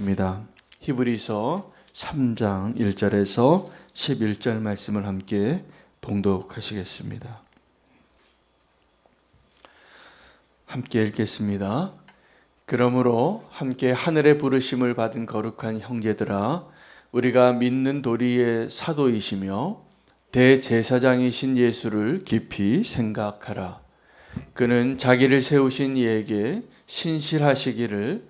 입니다. 히브리서 3장 1절에서 11절 말씀을 함께 봉독하시겠습니다. 함께 읽겠습니다. 그러므로 함께 하늘의 부르심을 받은 거룩한 형제들아 우리가 믿는 도리의 사도이시며 대제사장이신 예수를 깊이 생각하라. 그는 자기를 세우신 이에게 신실하시기를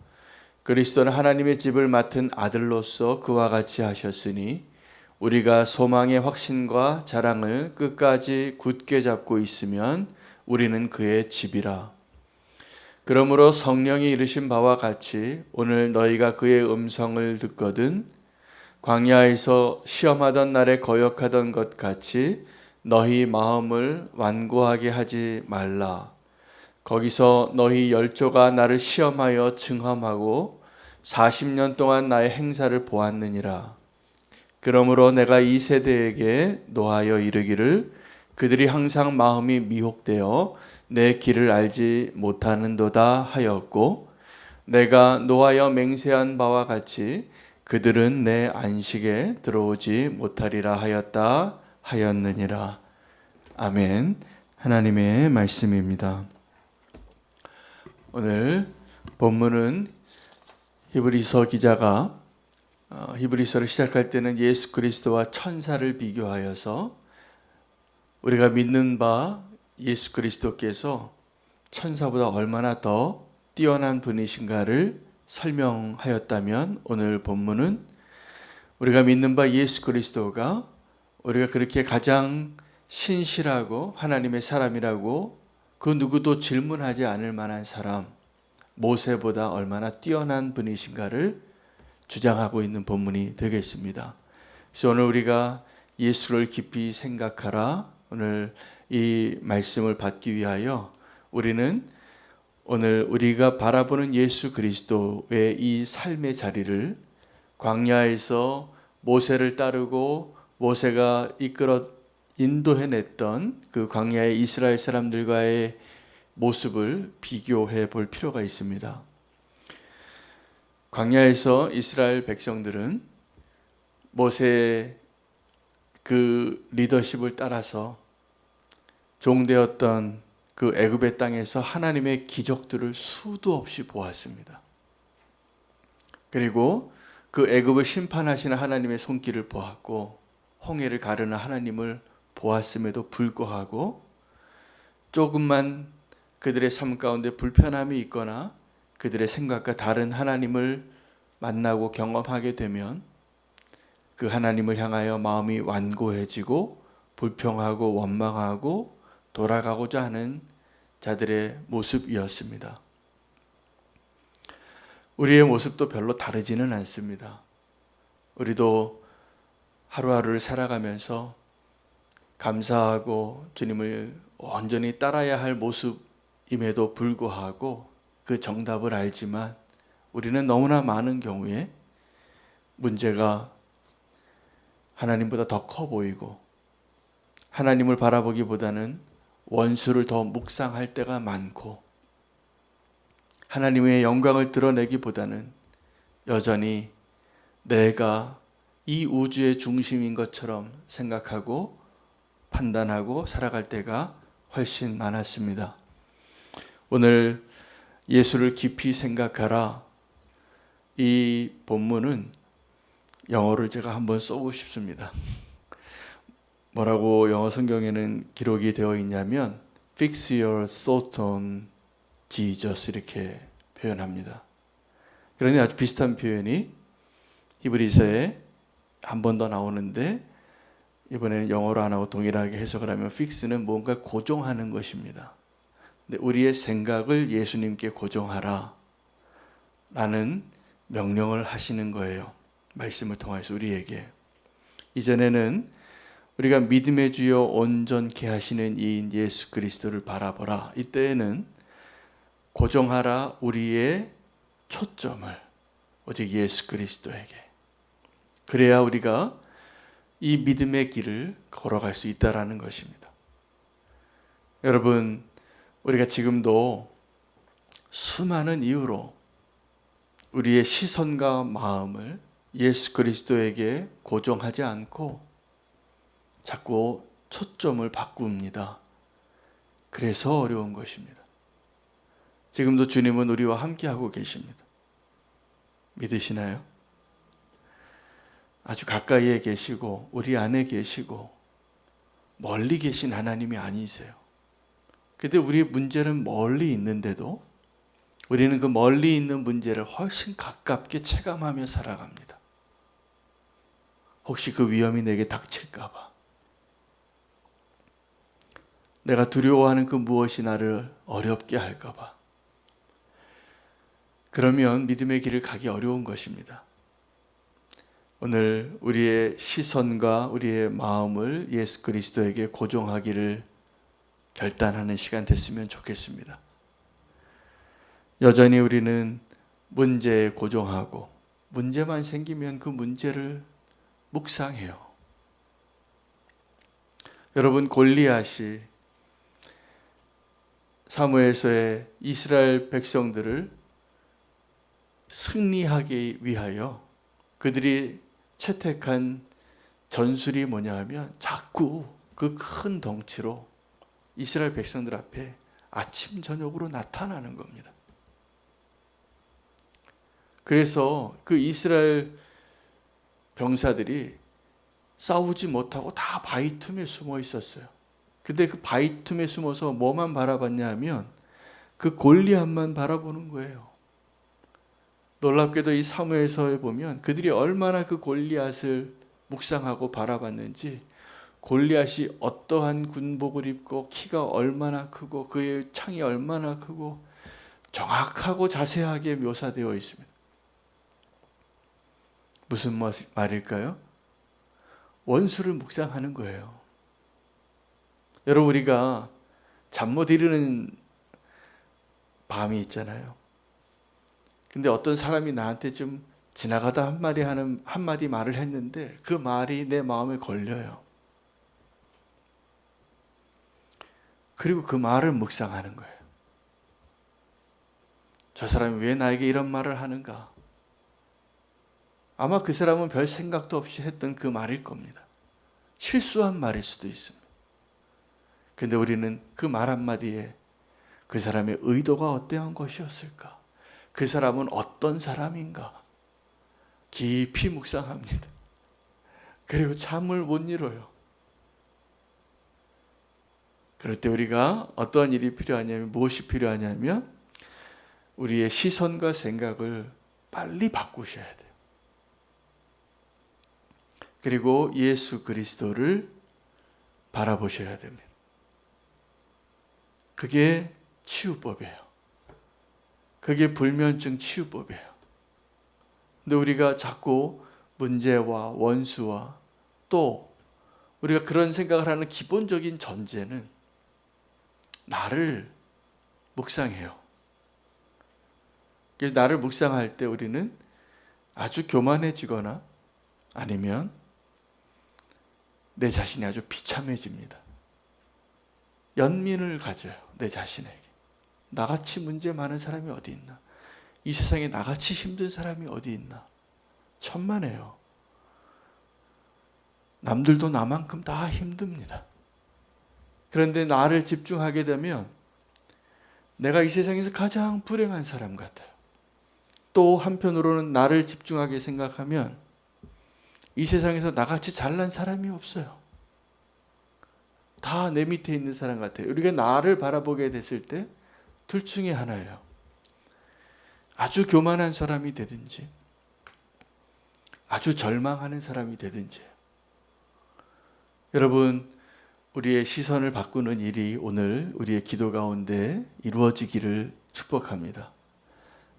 그리스도는 하나님의 집을 맡은 아들로서 그와 같이 하셨으니 우리가 소망의 확신과 자랑을 끝까지 굳게 잡고 있으면 우리는 그의 집이라. 그러므로 성령이 이르신 바와 같이 오늘 너희가 그의 음성을 듣거든 광야에서 시험하던 날에 거역하던 것 같이 너희 마음을 완고하게 하지 말라. 거기서 너희 열조가 나를 시험하여 증험하고 40년 동안 나의 행사를 보았느니라. 그러므로 내가 이 세대에게 노하여 이르기를 그들이 항상 마음이 미혹되어 내 길을 알지 못하는도다 하였고 내가 노하여 맹세한 바와 같이 그들은 내 안식에 들어오지 못하리라 하였다 하였느니라. 아멘. 하나님의 말씀입니다. 오늘 본문은 히브리서 기자가 어, 히브리서를 시작할 때는 예수 그리스도와 천사를 비교하여서 우리가 믿는 바 예수 그리스도께서 천사보다 얼마나 더 뛰어난 분이신가를 설명하였다면 오늘 본문은 우리가 믿는 바 예수 그리스도가 우리가 그렇게 가장 신실하고 하나님의 사람이라고 그 누구도 질문하지 않을 만한 사람, 모세보다 얼마나 뛰어난 분이신가를 주장하고 있는 본문이 되겠습니다. 그래서 오늘 우리가 예수를 깊이 생각하라. 오늘 이 말씀을 받기 위하여 우리는 오늘 우리가 바라보는 예수 그리스도의 이 삶의 자리를 광야에서 모세를 따르고 모세가 이끌어 인도해냈던 그 광야의 이스라엘 사람들과의 모습을 비교해 볼 필요가 있습니다. 광야에서 이스라엘 백성들은 모세의 그 리더십을 따라서 종되었던 그 애굽의 땅에서 하나님의 기적들을 수도 없이 보았습니다. 그리고 그 애굽을 심판하시는 하나님의 손길을 보았고 홍해를 가르는 하나님을 보았음에도 불구하고 조금만 그들의 삶 가운데 불편함이 있거나 그들의 생각과 다른 하나님을 만나고 경험하게 되면 그 하나님을 향하여 마음이 완고해지고 불평하고 원망하고 돌아가고자 하는 자들의 모습이었습니다. 우리의 모습도 별로 다르지는 않습니다. 우리도 하루하루를 살아가면서 감사하고 주님을 온전히 따라야 할 모습임에도 불구하고 그 정답을 알지만 우리는 너무나 많은 경우에 문제가 하나님보다 더 커 보이고 하나님을 바라보기보다는 원수를 더 묵상할 때가 많고 하나님의 영광을 드러내기보다는 여전히 내가 이 우주의 중심인 것처럼 생각하고 판단하고 살아갈 때가 훨씬 많았습니다. 오늘 예수를 깊이 생각하라. 이 본문은 영어를 제가 한번 써보고 싶습니다. 뭐라고 영어 성경에는 기록이 되어 있냐면 Fix your thought on Jesus 이렇게 표현합니다. 그런데 아주 비슷한 표현이 히브리서에 한 번 더 나오는데 이번에는 영어로 안 하고 동일하게 해석을 하면 fix는 뭔가 고정하는 것입니다. 근데 우리의 생각을 예수님께 고정하라 라는 명령을 하시는 거예요. 말씀을 통해서 우리에게 이전에는 우리가 믿음의 주여 온전케 하시는 이인 예수 그리스도를 바라보라. 이때에는 고정하라 우리의 초점을 오직 예수 그리스도에게. 그래야 우리가 이 믿음의 길을 걸어갈 수 있다라는 것입니다. 여러분, 우리가 지금도 수많은 이유로 우리의 시선과 마음을 예수 그리스도에게 고정하지 않고 자꾸 초점을 바꿉니다. 그래서 어려운 것입니다. 지금도 주님은 우리와 함께하고 계십니다. 믿으시나요? 아주 가까이에 계시고 우리 안에 계시고 멀리 계신 하나님이 아니세요. 근데 우리의 문제는 멀리 있는데도 우리는 그 멀리 있는 문제를 훨씬 가깝게 체감하며 살아갑니다. 혹시 그 위험이 내게 닥칠까봐. 내가 두려워하는 그 무엇이 나를 어렵게 할까봐. 그러면 믿음의 길을 가기 어려운 것입니다. 오늘 우리의 시선과 우리의 마음을 예수 그리스도에게 고정하기를 결단하는 시간 됐으면 좋겠습니다. 여전히 우리는 문제에 고정하고 문제만 생기면 그 문제를 묵상해요. 여러분 골리앗이 사무엘서의 이스라엘 백성들을 승리하기 위하여 그들이 채택한 전술이 뭐냐 하면 자꾸 그 큰 덩치로 이스라엘 백성들 앞에 아침 저녁으로 나타나는 겁니다. 그래서 그 이스라엘 병사들이 싸우지 못하고 다 바위 틈에 숨어 있었어요. 근데 그 바위 틈에 숨어서 뭐만 바라봤냐 하면 그 골리앗만 바라보는 거예요. 놀랍게도 이 사무엘서에 보면 그들이 얼마나 그 골리앗을 묵상하고 바라봤는지 골리앗이 어떠한 군복을 입고 키가 얼마나 크고 그의 창이 얼마나 크고 정확하고 자세하게 묘사되어 있습니다. 무슨 말일까요? 원수를 묵상하는 거예요. 여러분 우리가 잠 못 이루는 밤이 있잖아요. 근데 어떤 사람이 나한테 좀 지나가다 한 마디 하는 한 마디 말을 했는데 그 말이 내 마음에 걸려요. 그리고 그 말을 묵상하는 거예요. 저 사람이 왜 나에게 이런 말을 하는가? 아마 그 사람은 별 생각도 없이 했던 그 말일 겁니다. 실수한 말일 수도 있습니다. 근데 우리는 그 말 한마디에 그 사람의 의도가 어떠한 것이었을까? 그 사람은 어떤 사람인가? 깊이 묵상합니다. 그리고 잠을 못 이뤄요. 그럴 때 우리가 어떠한 일이 필요하냐면 무엇이 필요하냐면 우리의 시선과 생각을 빨리 바꾸셔야 돼요. 그리고 예수 그리스도를 바라보셔야 됩니다. 그게 치유법이에요. 그게 불면증 치유법이에요. 근데 우리가 자꾸 문제와 원수와 또 우리가 그런 생각을 하는 기본적인 전제는 나를 묵상해요. 나를 묵상할 때 우리는 아주 교만해지거나 아니면 내 자신이 아주 비참해집니다. 연민을 가져요. 내 자신에게. 나같이 문제 많은 사람이 어디 있나? 이 세상에 나같이 힘든 사람이 어디 있나? 천만에요. 남들도 나만큼 다 힘듭니다. 그런데 나를 집중하게 되면 내가 이 세상에서 가장 불행한 사람 같아요. 또 한편으로는 나를 집중하게 생각하면 이 세상에서 나같이 잘난 사람이 없어요. 다 내 밑에 있는 사람 같아요. 우리가 나를 바라보게 됐을 때 둘 중에 하나예요. 아주 교만한 사람이 되든지, 아주 절망하는 사람이 되든지. 여러분, 우리의 시선을 바꾸는 일이 오늘 우리의 기도 가운데 이루어지기를 축복합니다.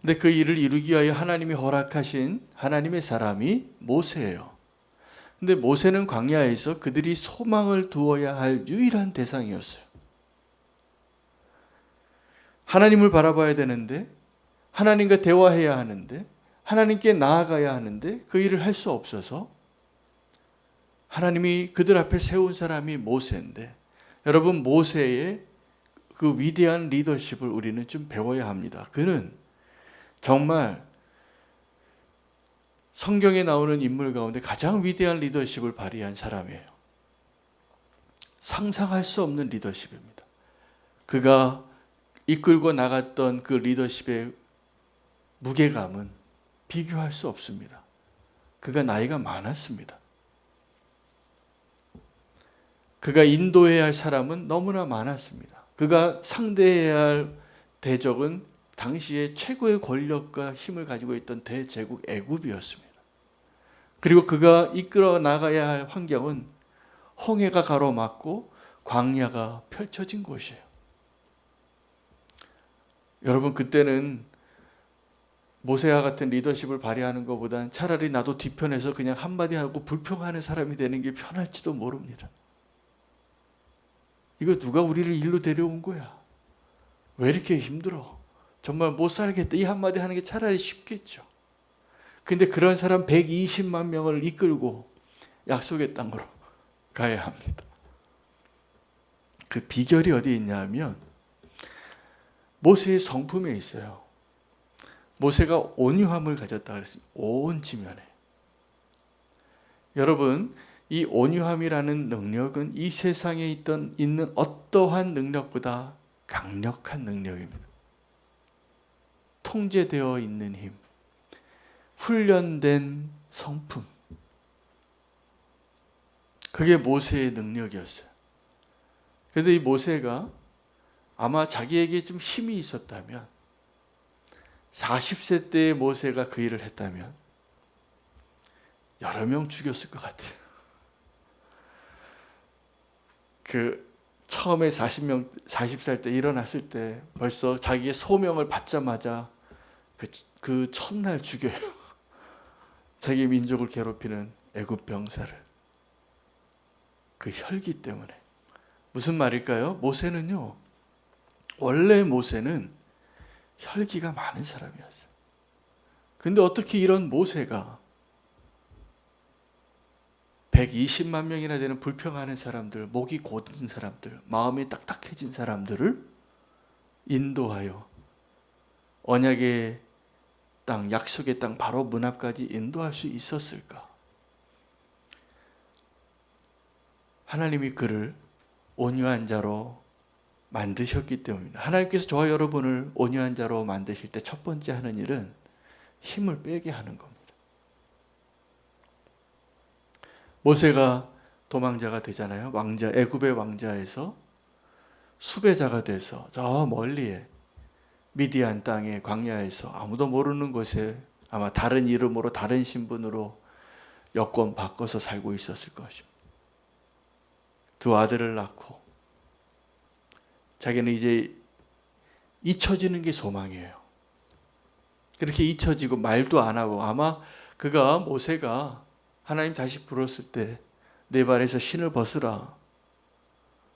근데 그 일을 이루기 위하여 하나님이 허락하신 하나님의 사람이 모세예요. 근데 모세는 광야에서 그들이 소망을 두어야 할 유일한 대상이었어요. 하나님을 바라봐야 되는데 하나님과 대화해야 하는데 하나님께 나아가야 하는데 그 일을 할 수 없어서 하나님이 그들 앞에 세운 사람이 모세인데 여러분 모세의 그 위대한 리더십을 우리는 좀 배워야 합니다. 그는 정말 성경에 나오는 인물 가운데 가장 위대한 리더십을 발휘한 사람이에요. 상상할 수 없는 리더십입니다. 그가 이끌고 나갔던 그 리더십의 무게감은 비교할 수 없습니다. 그가 나이가 많았습니다. 그가 인도해야 할 사람은 너무나 많았습니다. 그가 상대해야 할 대적은 당시에 최고의 권력과 힘을 가지고 있던 대제국 애굽이었습니다. 그리고 그가 이끌어 나가야 할 환경은 홍해가 가로막고 광야가 펼쳐진 곳이에요. 여러분 그때는 모세와 같은 리더십을 발휘하는 것보단 차라리 나도 뒤편에서 그냥 한마디 하고 불평하는 사람이 되는 게 편할지도 모릅니다. 이거 누가 우리를 일로 데려온 거야? 왜 이렇게 힘들어? 정말 못 살겠다. 이 한마디 하는 게 차라리 쉽겠죠. 근데 그런 사람 120만 명을 이끌고 약속의 땅으로 가야 합니다. 그 비결이 어디 있냐면 모세의 성품에 있어요. 모세가 온유함을 가졌다 그랬습니다. 온 지면에. 여러분, 이 온유함이라는 능력은 이 세상에 있던 있는 어떠한 능력보다 강력한 능력입니다. 통제되어 있는 힘, 훈련된 성품. 그게 모세의 능력이었어요. 그런데 이 모세가 아마 자기에게 좀 힘이 있었다면 40세 때의 모세가 그 일을 했다면 여러 명 죽였을 것 같아요. 그 처음에 40명 40살 때 일어났을 때 벌써 자기의 소명을 받자마자 그, 그 첫날 죽여요. 자기 민족을 괴롭히는 애굽 병사를 그 혈기 때문에 무슨 말일까요? 모세는요 원래 모세는 혈기가 많은 사람이었어요. 근데 어떻게 이런 모세가 120만 명이나 되는 불평하는 사람들, 목이 곧은 사람들, 마음이 딱딱해진 사람들을 인도하여 언약의 땅, 약속의 땅 바로 문 앞까지 인도할 수 있었을까? 하나님이 그를 온유한 자로 만드셨기 때문입니다. 하나님께서 저와 여러분을 온유한 자로 만드실 때 첫 번째 하는 일은 힘을 빼게 하는 겁니다. 모세가 도망자가 되잖아요. 왕자 애굽의 왕자에서 수배자가 돼서 저 멀리에 미디안 땅의 광야에서 아무도 모르는 곳에 아마 다른 이름으로 다른 신분으로 여권 바꿔서 살고 있었을 것입니다. 두 아들을 낳고 자기는 이제 잊혀지는 게 소망이에요. 그렇게 잊혀지고 말도 안 하고 아마 그가 모세가 하나님 다시 불었을 때 내 발에서 신을 벗으라.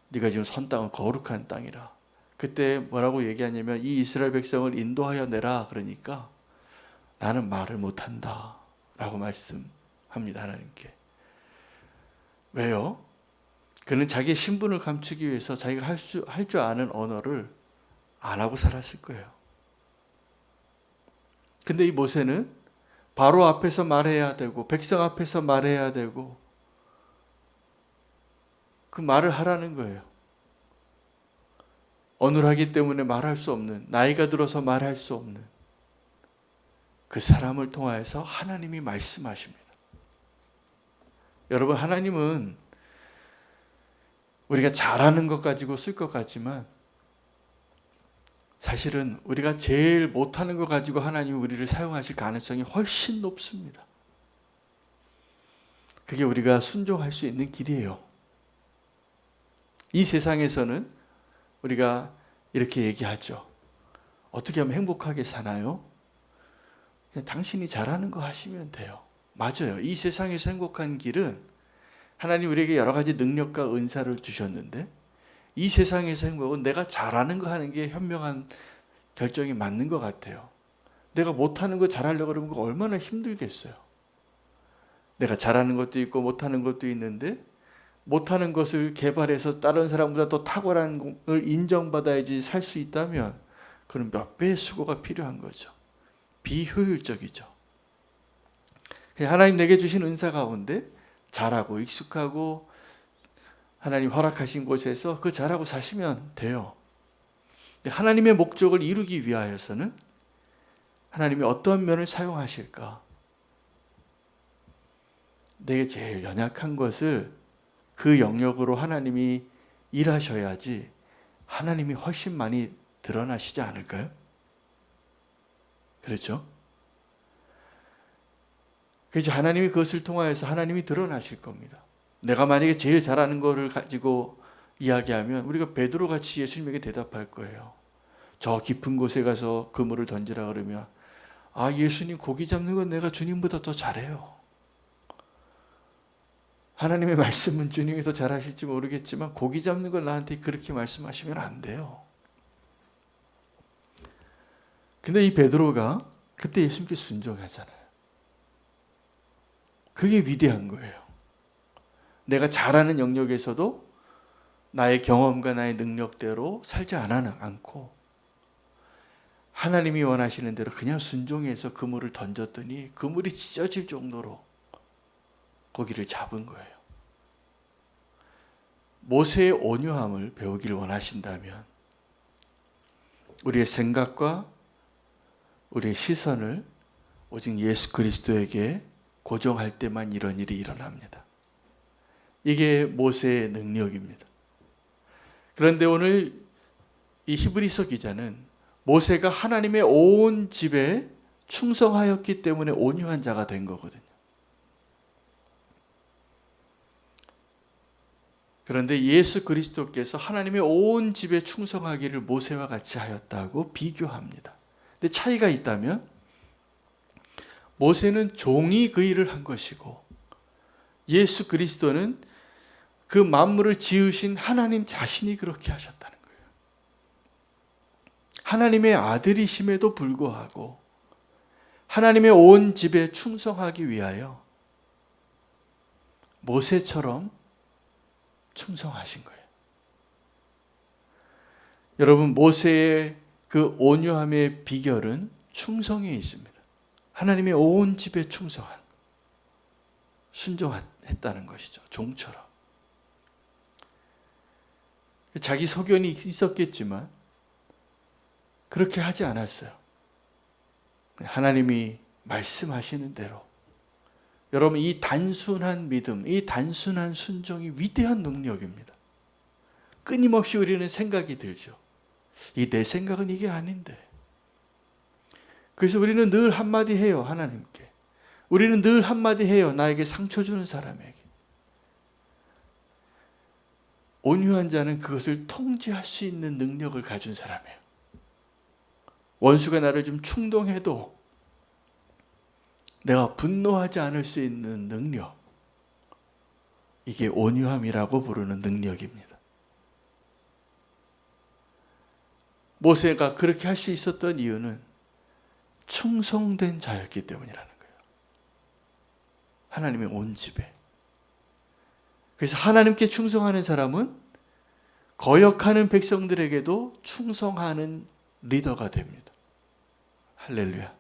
네가 지금 선 땅은 거룩한 땅이라. 그때 뭐라고 얘기하냐면 이 이스라엘 백성을 인도하여 내라 그러니까 나는 말을 못한다 라고 말씀합니다 하나님께 왜요? 그는 자기의 신분을 감추기 위해서 자기가 할 수 할 줄 아는 언어를 안 하고 살았을 거예요 근데 이 모세는 바로 앞에서 말해야 되고 백성 앞에서 말해야 되고 그 말을 하라는 거예요 어눌하기 때문에 말할 수 없는 나이가 들어서 말할 수 없는 그 사람을 통하여서 하나님이 말씀하십니다. 여러분 하나님은 우리가 잘하는 것 가지고 쓸 것 같지만 사실은 우리가 제일 못하는 것 가지고 하나님이 우리를 사용하실 가능성이 훨씬 높습니다. 그게 우리가 순종할 수 있는 길이에요. 이 세상에서는 우리가 이렇게 얘기하죠. 어떻게 하면 행복하게 사나요? 당신이 잘하는 거 하시면 돼요. 맞아요. 이 세상에서 행복한 길은 하나님 우리에게 여러 가지 능력과 은사를 주셨는데 이 세상에서 행복은 내가 잘하는 거 하는 게 현명한 결정이 맞는 것 같아요. 내가 못하는 거 잘하려고 그러면 그거 얼마나 힘들겠어요. 내가 잘하는 것도 있고 못하는 것도 있는데 못하는 것을 개발해서 다른 사람보다 더 탁월한 걸 인정받아야지 살 수 있다면 그런 몇 배의 수고가 필요한 거죠. 비효율적이죠. 하나님 내게 주신 은사 가운데 잘하고 익숙하고 하나님 허락하신 곳에서 그 잘하고 사시면 돼요. 하나님의 목적을 이루기 위하여서는 하나님이 어떤 면을 사용하실까? 내게 제일 연약한 것을 그 영역으로 하나님이 일하셔야지 하나님이 훨씬 많이 드러나시지 않을까요? 그렇죠? 그래서 하나님이 그것을 통하여서 하나님이 드러나실 겁니다. 내가 만약에 제일 잘하는 거를 가지고 이야기하면 우리가 베드로 같이 예수님에게 대답할 거예요. 저 깊은 곳에 가서 그물을 던지라 그러면 아 예수님 고기 잡는 건 내가 주님보다 더 잘해요. 하나님의 말씀은 주님이 더 잘하실지 모르겠지만 고기 잡는 걸 나한테 그렇게 말씀하시면 안 돼요. 근데 이 베드로가 그때 예수님께 순종하잖아요. 그게 위대한 거예요. 내가 잘하는 영역에서도 나의 경험과 나의 능력대로 살지 않고 하나님이 원하시는 대로 그냥 순종해서 그물을 던졌더니 그물이 찢어질 정도로 고기를 잡은 거예요. 모세의 온유함을 배우기를 원하신다면 우리의 생각과 우리의 시선을 오직 예수 그리스도에게 고정할 때만 이런 일이 일어납니다. 이게 모세의 능력입니다. 그런데 오늘 이 히브리서 기자는 모세가 하나님의 온 집에 충성하였기 때문에 온유한 자가 된 거거든요. 그런데 예수 그리스도께서 하나님의 온 집에 충성하기를 모세와 같이 하였다고 비교합니다. 근데 차이가 있다면 모세는 종이 그 일을 한 것이고 예수 그리스도는 그 만물을 지으신 하나님 자신이 그렇게 하셨다는 하나님의 아들이심에도 불구하고 하나님의 온 집에 충성하기 위하여 모세처럼 충성하신 거예요. 여러분, 모세의 그 온유함의 비결은 충성에 있습니다. 하나님의 온 집에 충성한, 순종했다는 것이죠. 종처럼. 자기 소견이 있었겠지만, 그렇게 하지 않았어요. 하나님이 말씀하시는 대로. 여러분, 이 단순한 믿음, 이 단순한 순종이 위대한 능력입니다. 끊임없이 우리는 생각이 들죠. 이 내 생각은 이게 아닌데. 그래서 우리는 늘 한마디 해요, 하나님께. 우리는 늘 한마디 해요, 나에게 상처 주는 사람에게. 온유한 자는 그것을 통제할 수 있는 능력을 가진 사람이에요. 원수가 나를 좀 충동해도 내가 분노하지 않을 수 있는 능력. 이게 온유함이라고 부르는 능력입니다. 모세가 그렇게 할 수 있었던 이유는 충성된 자였기 때문이라는 거예요. 하나님의 온 집에. 그래서 하나님께 충성하는 사람은 거역하는 백성들에게도 충성하는 리더가 됩니다. 할렐루야.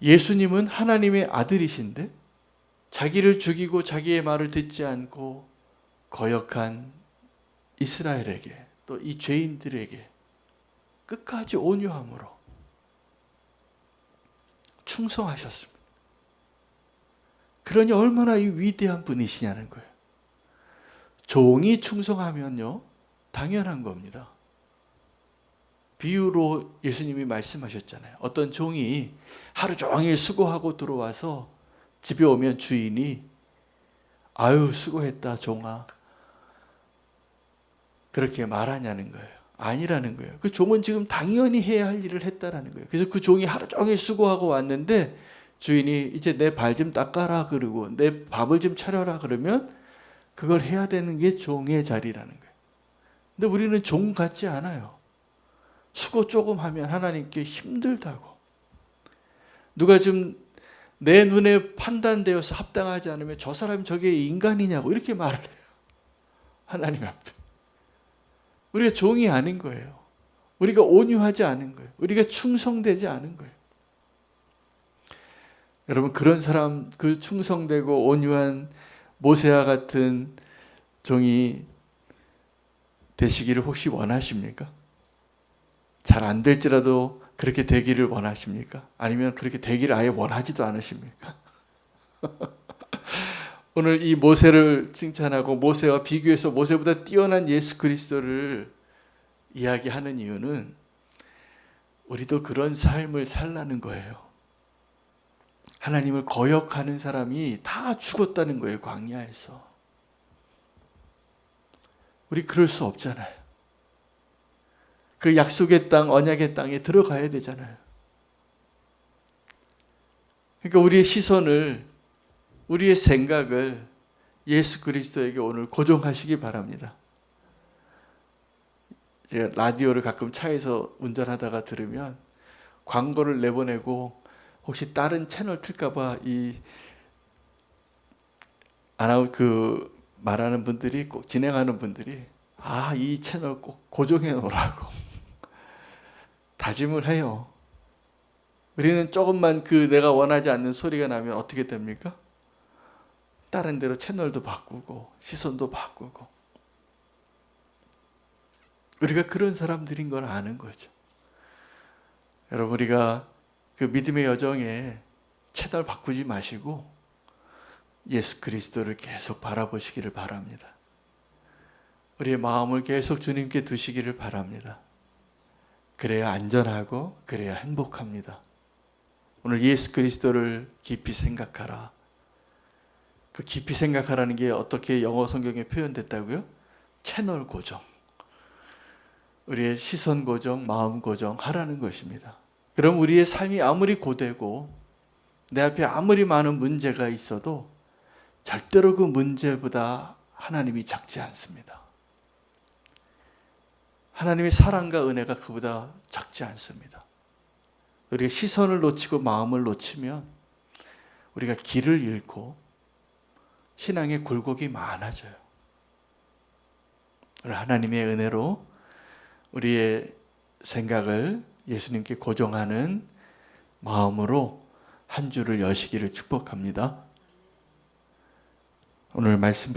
예수님은 하나님의 아들이신데 자기를 죽이고 자기의 말을 듣지 않고 거역한 이스라엘에게 또 이 죄인들에게 끝까지 온유함으로 충성하셨습니다. 그러니 얼마나 이 위대한 분이시냐는 거예요. 종이 충성하면요, 당연한 겁니다. 비유로 예수님이 말씀하셨잖아요. 어떤 종이 하루 종일 수고하고 들어와서 집에 오면 주인이 아유 수고했다 종아 그렇게 말하냐는 거예요. 아니라는 거예요. 그 종은 지금 당연히 해야 할 일을 했다라는 거예요. 그래서 그 종이 하루 종일 수고하고 왔는데 주인이 이제 내 발 좀 닦아라 그러고 내 밥을 좀 차려라 그러면 그걸 해야 되는 게 종의 자리라는 거예요. 근데 우리는 종 같지 않아요. 수고 조금 하면 하나님께 힘들다고. 누가 좀 내 눈에 판단되어서 합당하지 않으면 저 사람이 저게 인간이냐고 이렇게 말을 해요. 하나님 앞에. 우리가 종이 아닌 거예요. 우리가 온유하지 않은 거예요. 우리가 충성되지 않은 거예요. 여러분 그런 사람 그 충성되고 온유한 모세와 같은 종이 되시기를 혹시 원하십니까? 잘 안 될지라도 그렇게 되기를 원하십니까? 아니면 그렇게 되기를 아예 원하지도 않으십니까? 오늘 이 모세를 칭찬하고 모세와 비교해서 모세보다 뛰어난 예수 그리스도를 이야기하는 이유는 우리도 그런 삶을 살라는 거예요. 하나님을 거역하는 사람이 다 죽었다는 거예요, 광야에서. 우리 그럴 수 없잖아요. 그 약속의 땅, 언약의 땅에 들어가야 되잖아요. 그러니까 우리의 시선을, 우리의 생각을 예수 그리스도에게 오늘 고정하시기 바랍니다. 제가 라디오를 가끔 차에서 운전하다가 들으면 광고를 내보내고 혹시 다른 채널 틀까봐 이 아나운 그 말하는 분들이 꼭 진행하는 분들이 아 이 채널 꼭 고정해 놓으라고 다짐을 해요. 우리는 조금만 그 내가 원하지 않는 소리가 나면 어떻게 됩니까? 다른 데로 채널도 바꾸고 시선도 바꾸고 우리가 그런 사람들인 걸 아는 거죠. 여러분 우리가 그 믿음의 여정에 채널 바꾸지 마시고 예수 그리스도를 계속 바라보시기를 바랍니다. 우리의 마음을 계속 주님께 두시기를 바랍니다. 그래야 안전하고 그래야 행복합니다. 오늘 예수 그리스도를 깊이 생각하라. 그 깊이 생각하라는 게 어떻게 영어 성경에 표현됐다고요? 채널 고정. 우리의 시선 고정, 마음 고정 하라는 것입니다. 그럼 우리의 삶이 아무리 고되고 내 앞에 아무리 많은 문제가 있어도 절대로 그 문제보다 하나님이 작지 않습니다. 하나님의 사랑과 은혜가 그보다 작지 않습니다. 우리가 시선을 놓치고 마음을 놓치면 우리가 길을 잃고 신앙의 굴곡이 많아져요. 오늘 하나님의 은혜로 우리의 생각을 예수님께 고정하는 마음으로 한 주를 여시기를 축복합니다. 오늘 말씀